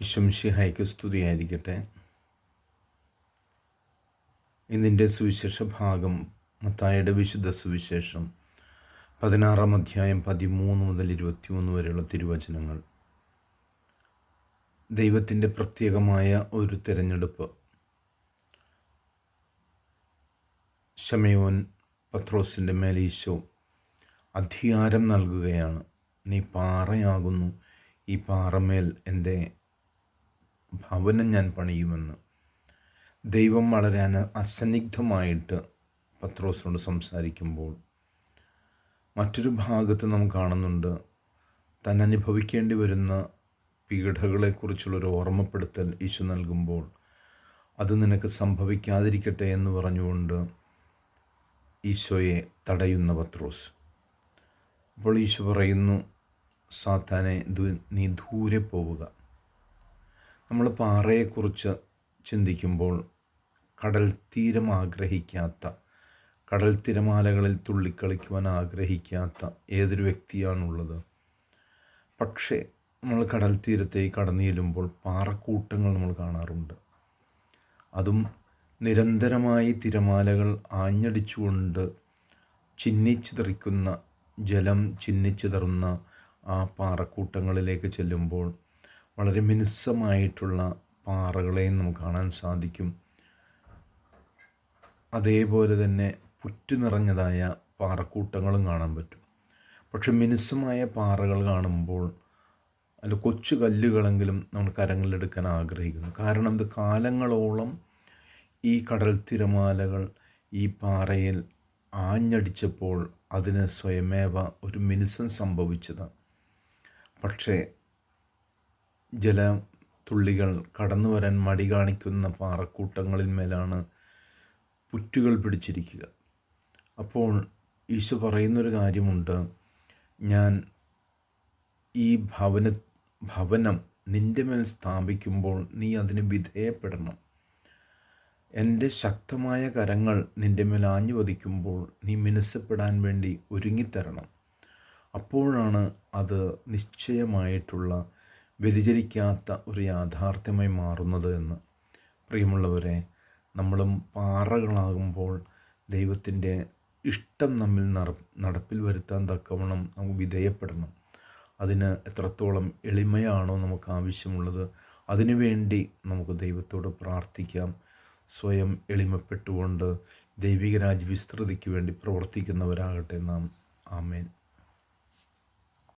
ഇശംഷിഹായ്ക്ക് സ്തുതിയായിരിക്കട്ടെ. ഇതിന്റെ സുവിശേഷ ഭാഗം മത്തായുടെ വിശുദ്ധ സുവിശേഷം പതിനാറാം അധ്യായം പതിമൂന്ന് മുതൽ ഇരുപത്തിമൂന്ന് വരെയുള്ള തിരുവചനങ്ങൾ. ദൈവത്തിന്റെ പ്രത്യേകമായ ഒരു തിരഞ്ഞെടുപ്പ്. ഷമയോൻ പത്രോസിന്റെ മേലീശോ അധികാരം നൽകുകയാണ്. നീ പാറയാകുന്നു ഈ പാറമേൽ എന്റെ ഭവനം ഞാൻ പണിയുമെന്ന്. ദൈവം വളരെ അന അസന്നിഗ്ധമായിട്ട് പത്രോസിനോട് സംസാരിക്കുമ്പോൾ മറ്റൊരു ഭാഗത്ത് നാം കാണുന്നുണ്ട്. താൻ അനുഭവിക്കേണ്ടി വരുന്ന പീഡകളെക്കുറിച്ചുള്ളൊരു ഓർമ്മപ്പെടുത്തൽ ഈശോ നൽകുമ്പോൾ അത് നിനക്ക് സംഭവിക്കാതിരിക്കട്ടെ എന്ന് പറഞ്ഞുകൊണ്ട് ഈശോയെ തടയുന്ന പത്രോസ്. അപ്പോൾ ഈശോ പറയുന്നു സാത്താനെ നീ ദൂരെ പോവുക. നമ്മൾ പാറയെക്കുറിച്ച് ചിന്തിക്കുമ്പോൾ കടൽ തീരം ആഗ്രഹിക്കാത്ത കടൽ തിരമാലകളിൽ തുള്ളിക്കളിക്കുവാൻ ആഗ്രഹിക്കാത്ത ഏതൊരു വ്യക്തിയാണുള്ളത്? പക്ഷേ നമ്മൾ കടൽ തീരത്തേക്ക് കടന്നു ചെല്ലുമ്പോൾ പാറക്കൂട്ടങ്ങൾ നമ്മൾ കാണാറുണ്ട്. അതും നിരന്തരമായി തിരമാലകൾ ആഞ്ഞടിച്ചുകൊണ്ട് ചിന്നിച്ചിതറിക്കുന്ന ജലം ചിന്നിച്ചിതറുന്ന ആ പാറക്കൂട്ടങ്ങളിലേക്ക് ചെല്ലുമ്പോൾ വളരെ മിനുസമായിട്ടുള്ള പാറകളെയും നമുക്ക് കാണാൻ സാധിക്കും. അതേപോലെ തന്നെ പുറ്റു നിറഞ്ഞതായ പാറക്കൂട്ടങ്ങളും കാണാൻ പറ്റും. പക്ഷെ മിനുസമായ പാറകൾ കാണുമ്പോൾ അല്ല കൊച്ചു കല്ലുകളെങ്കിലും നമ്മൾ കരങ്ങളിലെടുക്കാൻ ആഗ്രഹിക്കുന്നു. കാരണം ഇത് കാലങ്ങളോളം ഈ കടൽ തിരമാലകൾ ഈ പാറയിൽ ആഞ്ഞടിച്ചപ്പോൾ അതിന് സ്വയമേവ ഒരു മിനുസം സംഭവിച്ചതാണ്. പക്ഷേ ജല തുള്ളികൾ കടന്നു വരാൻ മടി കാണിക്കുന്ന പാറക്കൂട്ടങ്ങളിൽ മേലാണ് പുറ്റുകൾ പിടിച്ചിരിക്കുക. അപ്പോൾ ഈശോ പറയുന്നൊരു കാര്യമുണ്ട്. ഞാൻ ഈ ഭവന ഭവനം നിന്റെ മേൽ സ്ഥാപിക്കുമ്പോൾ നീ അതിന് വിധേയപ്പെടണം. എന്റെ ശക്തമായ കരങ്ങൾ നിന്റെ മേൽ ആഞ്ഞു വധിക്കുമ്പോൾ നീ മിനുസപ്പെടാൻ വേണ്ടി ഒരുങ്ങിത്തരണം. അപ്പോഴാണ് അത് നിശ്ചയമായിട്ടുള്ള വ്യതിചരിക്കാത്ത ഒരു യാഥാർത്ഥ്യമായി മാറുന്നത് എന്ന് പ്രിയമുള്ളവരെ നമ്മളും പാറകളാകുമ്പോൾ ദൈവത്തിന്റെ ഇഷ്ടം നമ്മിൽ നടപ്പിൽ വരുത്താൻ തക്കവണ്ണം നമുക്ക് വിധേയപ്പെടണം. അതിന് എത്രത്തോളം എളിമയാണോ നമുക്ക് ആവശ്യമുള്ളത് അതിനുവേണ്ടി നമുക്ക് ദൈവത്തോട് പ്രാർത്ഥിക്കാം. സ്വയം എളിമപ്പെട്ടുകൊണ്ട് ദൈവിക രാജ്യ വിസ്തൃതിക്ക് വേണ്ടി പ്രവർത്തിക്കുന്നവരാകട്ടെ നാം. ആമേൻ.